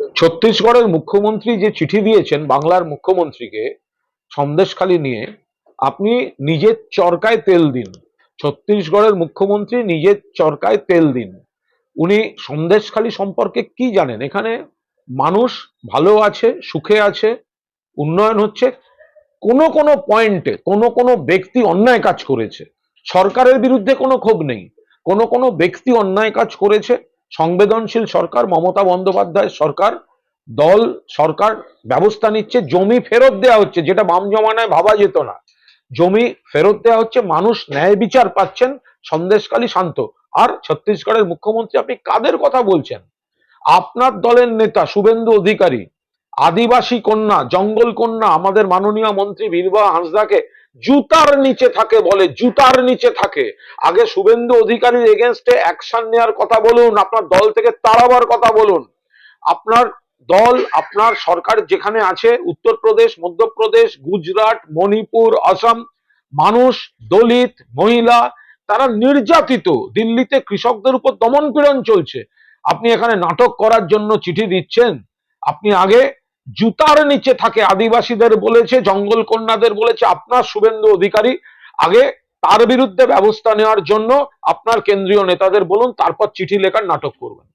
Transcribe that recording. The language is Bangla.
ছত্তিশগড়ের মুখ্যমন্ত্রী যে চিঠি দিয়েছেন বাংলার মুখ্যমন্ত্রীকে সন্দেশখালি নিয়ে, আপনি নিজের চরকায় তেল দিন। ছত্তিশগড়ের মুখ্যমন্ত্রী নিজের চরকায় তেল দিন। উনি সন্দেশখালি সম্পর্কে কি জানেন? এখানে মানুষ ভালো আছে, সুখে আছে। উন্নয়ন হচ্ছে, কোনো কোনো পয়েন্টে কোনো কোনো ব্যক্তি অন্যায় কাজ করেছে। সরকারের বিরুদ্ধে কোনো ক্ষোভ নেই। কোনো কোনো ব্যক্তি অন্যায় কাজ করেছে সংবেদনশীল সরকার, মমতা বন্দ্যোপাধ্যায় সরকার, দল, সরকার ব্যবস্থা নিচ্ছে, জমি ফেরত দেওয়া হচ্ছে, যেটা বাম জমানায় ভাবা যেত না। জমি ফেরত দেওয়া হচ্ছে, মানুষ ন্যায় বিচার পাচ্ছেন সন্দেশকালী শান্ত। আর ছত্তিশগড়ের মুখ্যমন্ত্রী আপনি কাদের কথা বলছেন? আপনার দলের নেতা শুভেন্দু অধিকারী, আদিবাসী কন্যা, জঙ্গল কন্যা, আমাদের মাননীয় মন্ত্রী বীরবা হাঁসদাকে জুতার নিচে থাকে বলে, জুতার নিচে থাকে। আগে শুভেন্দু অধিকারীর এগেনস্টে অ্যাকশন নেওয়ার কথা বলুন, আপনার দল থেকে তাড়াবার কথা বলুন। আপনার দল, আপনার সরকার যেখানে আছে, উত্তরপ্রদেশ, মধ্যপ্রদেশ, গুজরাট, মণিপুর, আসাম, মানুষ, দলিত, মহিলা, তারা নির্যাতিত। দিল্লিতে কৃষকদের উপর দমন পীড়ন চলছে। আপনি এখানে নাটক করার জন্য চিঠি দিচ্ছেন। আপনি আগে জুতার নিচে থাকে। আদিবাসীদের বলেছে, জঙ্গল কন্যাদের বলেছে, আপনার শুভেন্দু অধিকারী আগে তার বিরুদ্ধে ব্যবস্থা নেওয়ার জন্য আপনার কেন্দ্রীয় নেতাদের বলুন, তারপর চিঠি লেখার নাটক করবেন।